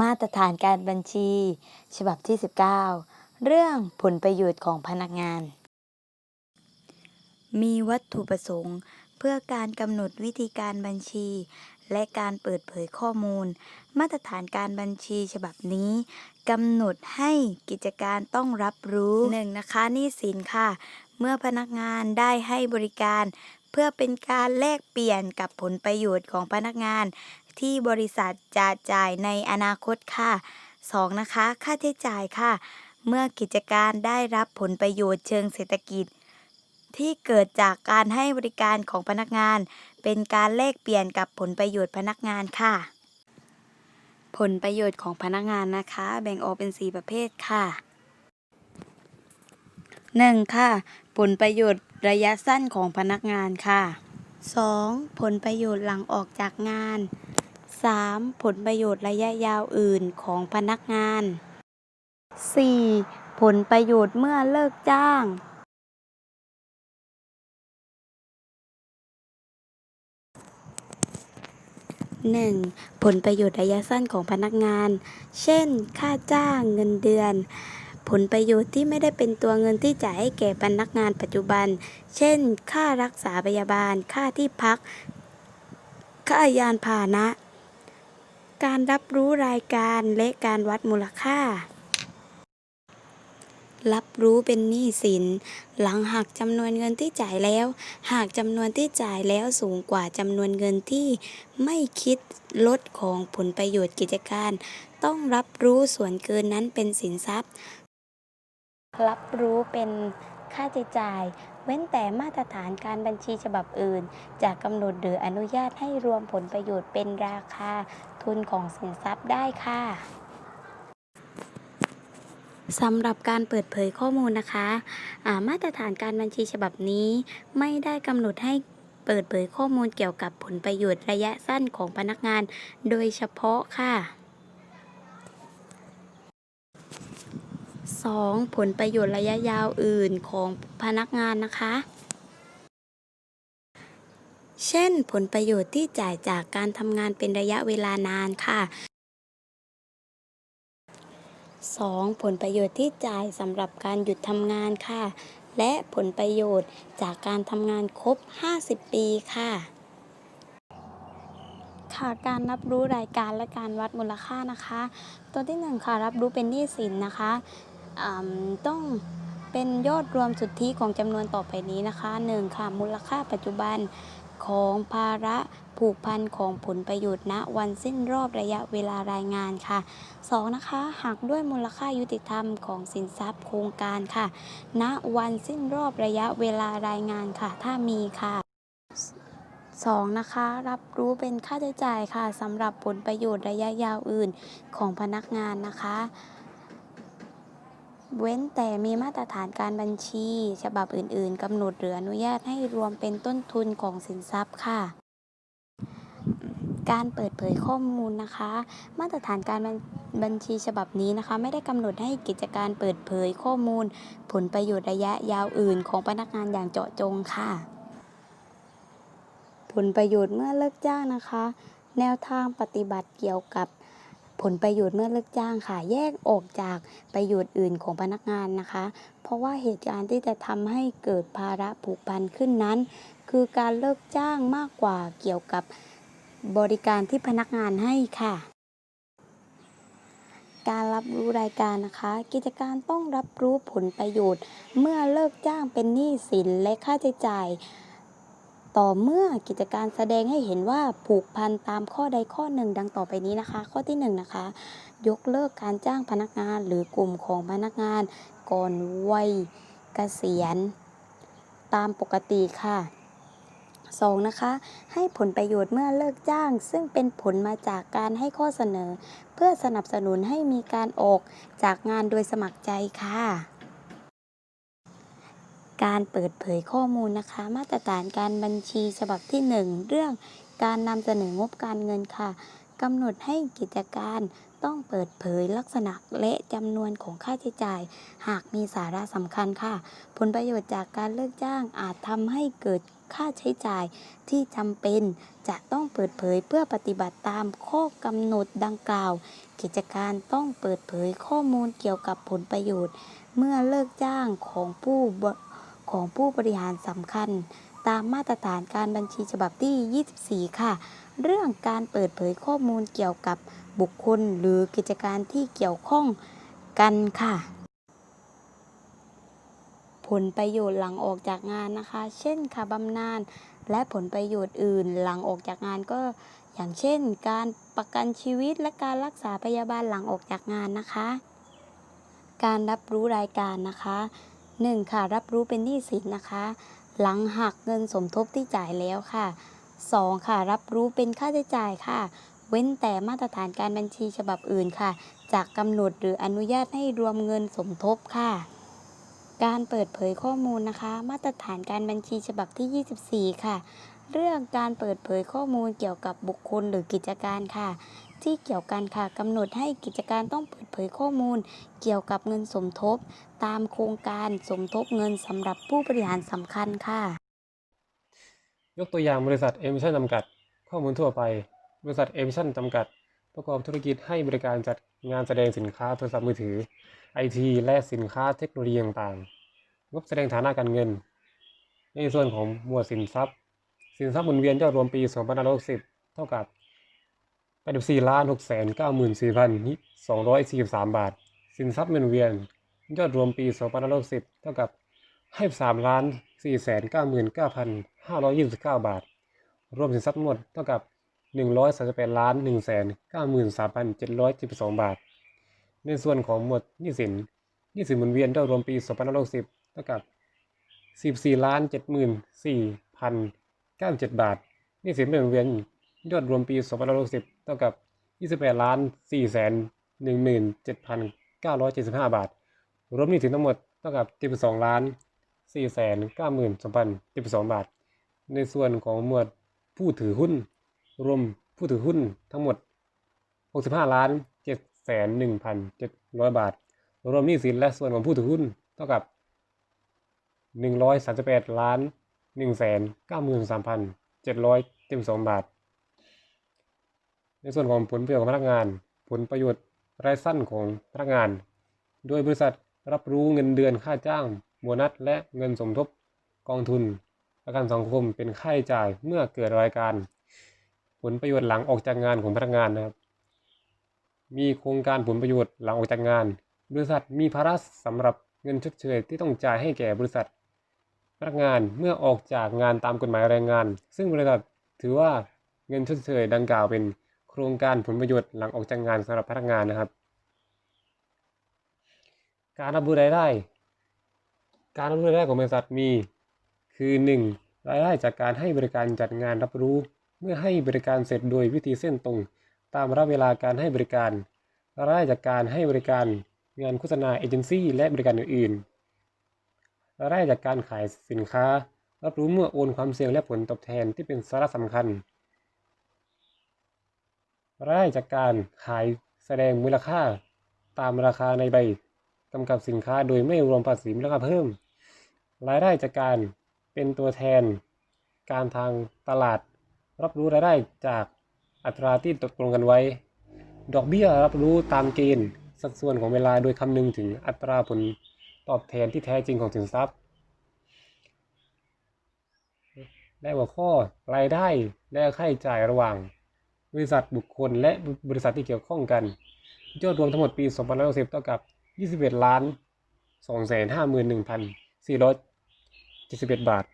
มาตรฐานการบัญชี ฉบับที่ 19 เรื่องผลประโยชน์ของพนักงาน มีวัตถุประสงค์ เพื่อการกำหนดวิธีการบัญชี และการเปิดเผยข้อมูล มาตรฐานการบัญชีฉบับนี้กำหนดให้กิจการต้องรับรู้หนึ่งนะคะนี้สินค่ะ เมื่อพนักงานได้ให้บริการ เพื่อเป็นการแลกเปลี่ยนกับผลประโยชน์ของพนักงาน ที่บริษัทจะจ่ายในอนาคตค่ะ 2. นะคะ ค่าใช้จ่ายค่ะ เมื่อกิจการได้รับผลประโยชน์เชิงเศรษฐกิจ ที่เกิดจากการให้บริการของพนักงาน เป็นการแลกเปลี่ยนกับผลประโยชน์พนักงานค่ะ ผลประโยชน์ของพนักงานนะคะ แบ่งออกเป็น 4 ประเภทค่ะ 1. ค่ะ ผลประโยชน์ระยะสั้นของพนักงานค่ะ 2. ผลประโยชน์หลังออกจากงาน 3. ผลประโยชน์ระยะยาวอื่นของพนักงาน 4. ผลประโยชน์เมื่อเลิกจ้าง 1. ผลประโยชน์ระยะสั้นของพนักงาน เช่น ค่าจ้างเงินเดือน ผลประโยชน์ที่ไม่ได้เป็นตัวเงินที่จ่ายให้แก่พนักงานปัจจุบัน เช่น ค่ารักษาพยาบาล ค่าที่พัก ค่ายานพาหนะ การรับรู้รายการและการวัดมูลค่า รับรู้เป็นหนี้สิน หลังหักจำนวนเงินที่จ่ายแล้ว หากจำนวนที่จ่ายแล้วสูงกว่าจำนวนเงินที่ไม่คิดลดของผลประโยชน์กิจการ ต้องรับรู้ส่วนเกินนั้นเป็นสินทรัพย์ รับรู้เป็นค่าใช้จ่าย เว้นแต่มาตรฐานการบัญชีฉบับอื่น จะกำหนดหรืออนุญาตให้รวมผลประโยชน์เป็นราคาทุนของสินทรัพย์ได้ค่ะสำหรับการเปิดเผยข้อมูลนะคะามาตรฐานการบัญชีฉบับนี้ ไม่ได้กำหนดให้เปิดเผยข้อมูลเกี่ยวกับผลประโยชน์ระยะสั้นของพนักงาน โดยเฉพาะค่ะ 2. ผลประโยชน์ระยะยาวอื่นของพนักงานนะคะ เช่น ผลประโยชน์ที่จ่ายจากการทำงานเป็นระยะเวลานานค่ะ 2. ผลประโยชน์ที่จ่ายสำหรับการหยุดทำงานค่ะ และผลประโยชน์จากการทำงานครบ 50 ปีค่ะ ค่ะการรับรู้รายการและการวัดมูลค่านะคะ ตัวที่หนึ่งค่ะ รับรู้เป็นหนี้สินนะคะ ต้องเป็นยอดรวมสุทธิของจำนวนต่อไปนี้นะคะหนึ่งค่ะ มูลค่าปัจจุบันของภาระผูกพันของผลประโยชน์ณวันสิ้นรอบระยะเวลารายงานค่ะ 2. นะคะหักด้วยมูลค่ายุติธรรมของสินทรัพย์โครงการค่ะ ณวันสิ้นรอบระยะเวลารายงานค่ะ ถ้ามีค่ะ 2. นะคะ รับรู้เป็นค่าใช้จ่ายค่ะสำหรับผลประโยชน์ระยะยาวอื่นของพนักงานนะคะ เว้นแต่มีมาตรฐานการบัญชี ฉบับอื่น ๆกำหนดหรืออนุญาตให้รวมเป็นต้นทุนของสินทรัพย์ค่ะ การเปิดเผยข้อมูลนะคะ มาตรฐานการบัญชีฉบับนี้นะคะ ไม่ได้กำหนดให้กิจการเปิดเผยข้อมูล ผลประโยชน์ระยะยาวอื่น ของพนักงานอย่างเจาะจงค่ะ ผลประโยชน์เมื่อเลิกจ้างนะคะ แนวทางปฏิบัติเกี่ยวกับ ผลประโยชน์เมื่อเลิกจ้างค่ะ แยกออกจากประโยชน์อื่นของพนักงานนะคะ เพราะว่าเหตุการณ์ที่จะทำให้เกิดภาระผูกพันขึ้นนั้น คือการเลิกจ้างมากกว่าเกี่ยวกับบริการที่พนักงานให้ค่ะการรับรู้รายการนะคะ กิจการต้องรับรู้ผลประโยชน์ เมื่อเลิกจ้างเป็นหนี้สินและค่าใช้จ่าย ต่อเมื่อกิจการแสดงให้เห็นว่าผูกพันตามข้อใดข้อหนึ่ง ดังต่อไปนี้นะคะ ข้อที่หนึ่งนะคะ ยกเลิกการจ้างพนักงานหรือกลุ่มของพนักงาน ก่อนวัยเกษียณ ตามปกติค่ะ 2. นะคะ ให้ผลประโยชน์เมื่อเลิกจ้าง ซึ่งเป็นผลมาจากการให้ข้อเสนอ เพื่อสนับสนุนให้มีการออกจากงานโดยสมัครใจค่ะ การเปิดเผยข้อมูลนะคะ มาตรฐานการบัญชีฉบับที่ 1 เรื่องการนำเสนองบการเงินค่ะกำหนดให้กิจการต้องเปิดเผยลักษณะและจำนวนของค่าใช้จ่าย หากมีสาระสำคัญค่ะ ผลประโยชน์จากการเลิกจ้างอาจทำให้เกิดค่าใช้จ่ายที่จำเป็น จะต้องเปิดเผยเพื่อปฏิบัติตามข้อกำหนดดังกล่าว กิจการต้องเปิดเผยข้อมูลเกี่ยวกับผลประโยชน์ เมื่อเลิกจ้างของผู้บ ของผู้บริหารสำคัญ ตามมาตรฐานการบัญชีฉบับที่ 24 ค่ะ เรื่องการเปิดเผยข้อมูลเกี่ยวกับบุคคลหรือกิจการที่เกี่ยวข้องกันค่ะ ผลประโยชน์หลังออกจากงานนะคะ เช่นค่าบำนาญและผลประโยชน์อื่นหลังออกจากงานก็อย่างเช่น การประกันชีวิตและการรักษาพยาบาลหลังออกจากงานนะคะ การรับรู้รายการนะคะ 1. ค่ะ รับรู้เป็นหนี้สินนะคะ หลังหักเงินสมทบที่จ่ายแล้วค่ะ 2. ค่ะ รับรู้เป็นค่าใช้จ่ายค่ะ เว้นแต่มาตรฐานการบัญชีฉบับอื่นค่ะ จากกำหนดหรืออนุญาตให้รวมเงินสมทบค่ะ การเปิดเผยข้อมูลนะคะ มาตรฐานการบัญชีฉบับที่ 24 ค่ะ เรื่องการเปิดเผยข้อมูลเกี่ยวกับบุคคลหรือกิจการค่ะ ที่เกี่ยวกันค่ะกำหนดให้กิจการต้องเปิดเผยข้อมูล เกี่ยวกับเงินสมทบ ตามโครงการสมทบเงินสำหรับผู้บริหารสำคัญค่ะ ยกตัวอย่างบริษัทเอมิชันจำกัด ข้อมูลทั่วไป บริษัทเอมิชันจำกัด ประกอบธุรกิจให้บริการจัดงานแสดงสินค้าโทรศัพท์มือถือไอทีและสินค้าเทคโนโลยีต่างๆงบแสดงฐานะการเงิน ในส่วนของหมวดสินทรัพย์ สินทรัพย์หมุนเวียนยอดรวมปี 2560 เท่ากับ แปดสิบสี่ล้านหกแสนเก้าหมื่นสี่พันสองร้อยสี่สิบสามบาท สินทรัพย์เงินเวียน ยอดรวมปีสองพันห้าร้อยสิบเท่ากับให้สามล้านสี่แสนเก้าหมื่นเก้าพันห้าร้อยยี่สิบเก้าบาท รวมสินทรัพย์หมดเท่ากับหนึ่งร้อยสามสิบแปดล้านหนึ่งแสนเก้าหมื่นสามพันเจ็ดร้อยเจ็ดสิบสองบาท ในส่วนของหมดหนี้สินหนี้สินหมุนเวียนยอดรวมปีสองพันห้าร้อยสิบเท่ากับสิบสี่ล้านเจ็ดหมื่นสี่พันเก้าเจ็ดบาทหนี้สินหมุนเวียนยอดรวมปีสองพันห้าร้อยสิบ เท่ากับ 28ล้าน417,975 บาท รวมนี้สินทั้งหมดเท่ากับ72ล้านสี่แสนเก้าหมื่นสองพันสิบสองบาท ในส่วนของหมวดผู้ถือหุ้น รวมผู้ถือหุ้นทั้งหมดหกสิบห้าล้านเจ็ดแสนหนึ่งพันเจ็ดร้อยบาท รวมนี้สินและส่วนของผู้ถือหุ้นเท่ากับหนึ่งร้อยสามสิบแปดล้านหนึ่งแสนเก้าหมื่นสามพันเจ็ดร้อยเจ็ดสองบาท ในส่วนของผลประโยชน์ของพนักงาน ผลประโยชน์รายสั้นของพนักงาน โดยบริษัทรับรู้เงินเดือนค่าจ้างโบนัส และเงินสมทบกองทุนประกันสังคมเป็นค่าใช้จ่ายเมื่อเกิดรายการ ผลประโยชน์หลังออกจากงานของพนักงานนะครับ มีโครงการผลประโยชน์หลังออกจากงาน บริษัทมีภาระสำหรับเงินชดเชยที่ต้องจ่ายให้แก่บริษัท พนักงานเมื่อออกจากงานตามกฎหมายแรงงาน ซึ่งบริษัทถือว่าเงินชดเชยดังกล่าวเป็น ครงการผลประโยชน์หลังออกจากงานสำหรับพนักงานนะครับ การรับรู้รายได้ การรับรู้รายได้ของบริษัทมี คือ 1. รายได้จากการให้บริการจัดงานรับรู้ เมื่อให้บริการเสร็จโดยวิธีเส้นตรง ตามระยะเวลาการให้บริการ รายได้จากการให้บริการงานโฆษณาเอเจนซี่และบริการอื่นๆ รายได้จากการขายสินค้า รับรู้เมื่อโอนความเสี่ยงและผลตอบแทนที่เป็นสาระสำคัญ รายได้จากการขายแสดงมูลค่าตามราคาในใบกำกับสินค้าโดยไม่รวมภาษีมูลค่าเพิ่ม รายได้จากการเป็นตัวแทน การทางตลาด รับรู้รายได้จากอัตราที่ตกลงกันไว้ ดอกเบี้ยรับรู้ตามเกณฑ์สัดส่วนของเวลาโดยคำนึงถึงอัตราผลตอบแทนที่แท้จริงของสินทรัพย์และหัวข้อรายได้และค่าใช้จ่ายระหว่าง บริษัทบุคคล และบริษัทที่เกี่ยวข้องกันยอดรวมทั้งหมดปี2560เท่ากับ 21ล้าน251,471 บาท